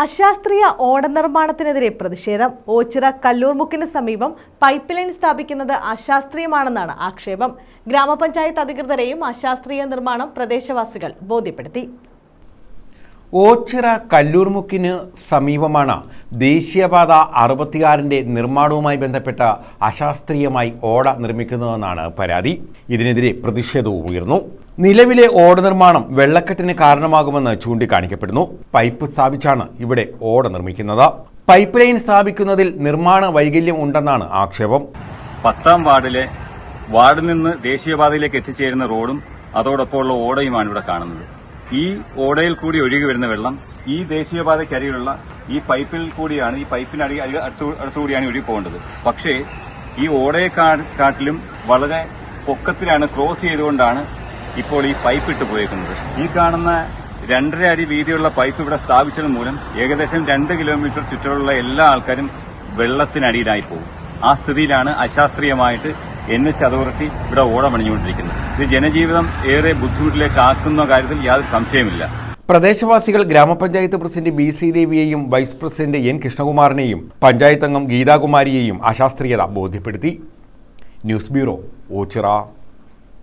അശാസ്ത്രീയ ഓട നിർമ്മാണത്തിനെതിരെ പ്രതിഷേധം. ഓച്ചിറ കല്ലൂർമുക്കിന് സമീപം പൈപ്പ് ലൈൻ സ്ഥാപിക്കുന്നത് അശാസ്ത്രീയമാണെന്നാണ് ആക്ഷേപം. ഗ്രാമപഞ്ചായത്ത് അധികൃതരെയും അശാസ്ത്രീയ നിർമ്മാണം പ്രദേശവാസികൾ ബോധ്യപ്പെടുത്തി. ഓച്ചിറ കല്ലൂർമുക്കിന് സമീപമാണ് ദേശീയപാത അറുപത്തിയാറിന്റെ നിർമ്മാണവുമായി ബന്ധപ്പെട്ട അശാസ്ത്രീയമായി ഓട നിർമ്മിക്കുന്നതെന്നാണ് പരാതി. ഇതിനെതിരെ പ്രതിഷേധവും ഉയർന്നു. നിലവിലെ ഓട നിർമ്മാണം വെള്ളക്കെട്ടിന് കാരണമാകുമെന്ന് ചൂണ്ടിക്കാണിക്കപ്പെടുന്നു. പൈപ്പ് സ്ഥാപിച്ചാണ് ഇവിടെ ഓട നിർമ്മിക്കുന്നത്. പൈപ്പ് ലൈൻ സ്ഥാപിക്കുന്നതിൽ നിർമ്മാണ വൈകല്യം ഉണ്ടെന്നാണ് ആക്ഷേപം. പത്താം വാർഡിലെ വാർഡിൽ നിന്ന് ദേശീയപാതയിലേക്ക് എത്തിച്ചേരുന്ന റോഡും അതോടൊപ്പമുള്ള ഓടയുമാണ് ഇവിടെ കാണുന്നത്. ഈ ഓടയിൽ കൂടി ഒഴുകി വരുന്ന വെള്ളം ഈ ദേശീയപാതയ്ക്കരികിലുള്ള ഈ പൈപ്പിൽ കൂടിയാണ് ഈ പൈപ്പിന് അടി അടുത്തു അടുത്തുകൂടിയാണ് ഒഴുകി പോകേണ്ടത്. പക്ഷേ ഈ ഓടയെ കാട്ടിലും വളരെ പൊക്കത്തിലാണ് ക്രോസ് ചെയ്തുകൊണ്ടാണ് ഇപ്പോൾ ഈ പൈപ്പ് ഇട്ട് പോയേക്കുന്നത്. ഈ കാണുന്ന രണ്ടര അടി വീതിയുള്ള പൈപ്പ് ഇവിടെ സ്ഥാപിച്ചത് മൂലം ഏകദേശം രണ്ട് കിലോമീറ്റർ ചുറ്റുമുള്ള എല്ലാ ആൾക്കാരും വെള്ളത്തിനടിയിലായി പോകും. ആ സ്ഥിതിയിലാണ് അശാസ്ത്രീയമായിട്ട് എൻ എച്ച് അതോറിറ്റി ഇവിടെ ഓടമണിഞ്ഞുകൊണ്ടിരിക്കുന്നത് ഇത് ജനജീവിതം ഏറെ ബുദ്ധിമുട്ടിലേക്ക് ആക്കുന്ന കാര്യത്തിൽ യാതൊരു സംശയമില്ല പ്രദേശവാസികൾ ഗ്രാമപഞ്ചായത്ത് പ്രസിഡന്റ് ബി ശ്രീദേവിയെയും വൈസ് പ്രസിഡന്റ് എൻ കൃഷ്ണകുമാറിനെയും പഞ്ചായത്ത് അംഗം ഗീതാകുമാരിയെയും അശാസ്ത്രീയത ബോധ്യപ്പെടുത്തി. News bureau Ochira.